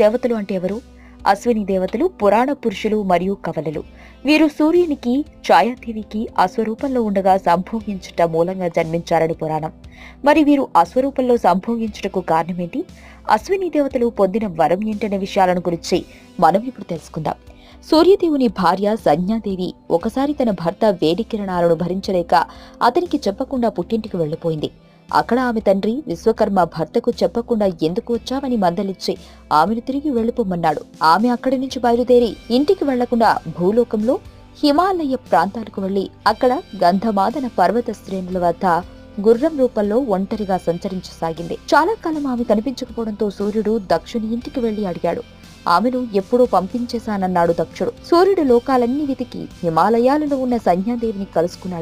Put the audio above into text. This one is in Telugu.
దేవతలు అంటే ఎవరు? అశ్విని దేవతలు పురాణ పురుషులు మరియు కవలలు. వీరు సూర్యునికి ఛాయాదేవికి అశ్వరూపంలో ఉండగా సంభోగించుట మూలంగా జన్మించారని పురాణం. మరి వీరు అశ్వరూపంలో సంభోగించుటకు కారణమేంటి? అశ్విని దేవతలు పొందిన వరం ఏంటనే విషయాలను గురించి మనం ఇప్పుడు తెలుసుకుందాం. సూర్యదేవుని భార్య సంజ్ఞాదేవి ఒకసారి తన భర్త వేడి కిరణాలను భరించలేక అతనికి చెప్పకుండా పుట్టింటికి వెళ్ళిపోయింది అక్కడ ఆమె తండ్రి విశ్వకర్మ భర్తకు చెప్పకుండా ఎందుకు వచ్చావని మందలిచ్చి ఆమెను తిరిగి వెళ్ళిపోమన్నాడు. ఆమె అక్కడి నుంచి బయలుదేరి ఇంటికి వెళ్ళకుండా భూలోకంలో హిమాలయ ప్రాంతాలకు వెళ్ళి అక్కడ గంధమాదన పర్వత శ్రేణుల వద్ద గుర్రం రూపంలో ఒంటరిగా సంచరించసాగింది. చాలా కాలం ఆమె కనిపించకపోవడంతో సూర్యుడు దక్షుని ఇంటికి వెళ్ళి అడిగాడు. ఆమెను ఎప్పుడో పంపించేశానన్నాడు దక్షుడు. సూర్యుడు లోకాలన్నీ వెతికి హిమాలయాలలో ఉన్న సంజ్ఞాదేవిని కలుసుకున్నాడు.